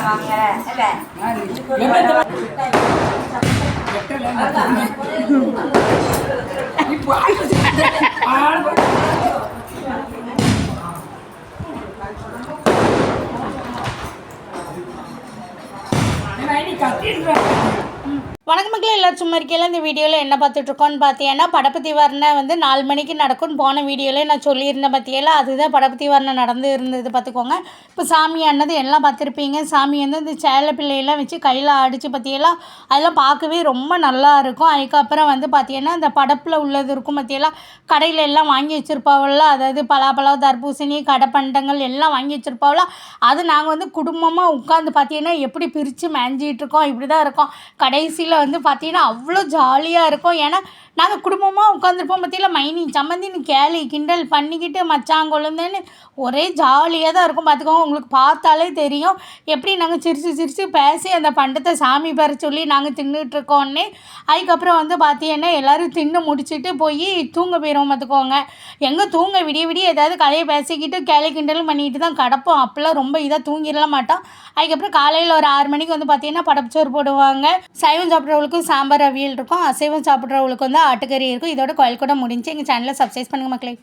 Ich kann nicht எல்லாரும் சும்மா இருக்கையில் இந்த வீடியோவில் என்ன பார்த்துட்ருக்கோன்னு பார்த்தீங்கன்னா படப்பத்தி வர்ணை வந்து நாலு மணிக்கு நடக்கும்னு போன வீடியோவில் நான் சொல்லியிருந்தேன் பார்த்தியெல்லாம் அதுதான் படப்பத்தி வர்ணை நடந்து இருந்தது பார்த்துக்கோங்க. இப்போ சாமி ஆனது எல்லாம் பார்த்துருப்பீங்க. சாமி வந்து இந்த சேலை பிள்ளையெல்லாம் வச்சு கையில் அடித்து பார்த்தியெல்லாம் அதெல்லாம் பார்க்கவே ரொம்ப நல்லா இருக்கும். அதுக்கப்புறம் வந்து பார்த்தீங்கன்னா இந்த படப்பில் உள்ளது இருக்கும் பார்த்தியெல்லாம் கடையில் எல்லாம் வாங்கி வச்சுருப்பாவில்ல அதாவது பலாப்பழம் தர்பூசணி கடை பண்டங்கள் எல்லாம் வாங்கி வச்சுருப்பாவில்ல அது நாங்கள் வந்து குடும்பமாக உட்காந்து பார்த்தீங்கன்னா எப்படி பிரித்து மேஞ்சிகிட்ருக்கோம் இருக்கோம் இப்படி தான் இருக்கோம். கடைசியில் வந்து பார்த்தீங்கன்னா அவ்வளோ ஜாலியாக இருக்கும். ஏன்னா நாங்கள் குடும்பமாக உட்காந்துருப்போம் பார்த்தீங்களா மைனி சம்மந்தின்னு கேலி கிண்டல் பண்ணிக்கிட்டு மச்சான் கொழுந்தேன்னு ஒரே ஜாலியாக தான் இருக்கும். பார்த்துக்கோங்க உங்களுக்கு பார்த்தாலே தெரியும். எப்படி நாங்கள் சிரித்து சிரித்து பேசி அந்த பண்டத்தை சாமி பெற சொல்லி நாங்கள் தின்னுட்ருக்கோன்னே அதுக்கப்புறம் வந்து பார்த்தீங்கன்னா எல்லோரும் தின்னு முடிச்சுட்டு போய் தூங்க போயிடுவோம் பார்த்துக்கோங்க எங்கே தூங்க விடிய விடிய ஏதாவது கதையை பேசிக்கிட்டு கேலி கிண்டலும் பண்ணிக்கிட்டு தான் கிடப்போம். அப்போல்லாம் ரொம்ப இதாக தூங்கிடலாம் மாட்டோம். அதுக்கப்புறம் காலையில் ஒரு ஆறு மணிக்கு வந்து பார்த்தீங்கன்னா படப்புச்சோறு போடுவாங்க. சைவம் சாப்பிட்றவங்களுக்கும் சாம்பார் அவியல் இருக்கும். அசைவம் சாப்பிட்றவங்களுக்கு வந்து ஆட்டுக்கறி இருக்கும். இதோட கோயில் கூட முடிஞ்சு எங்கள் சேனலை சப்ஸ்கிரைப் பண்ணுங்கள் மக்களே.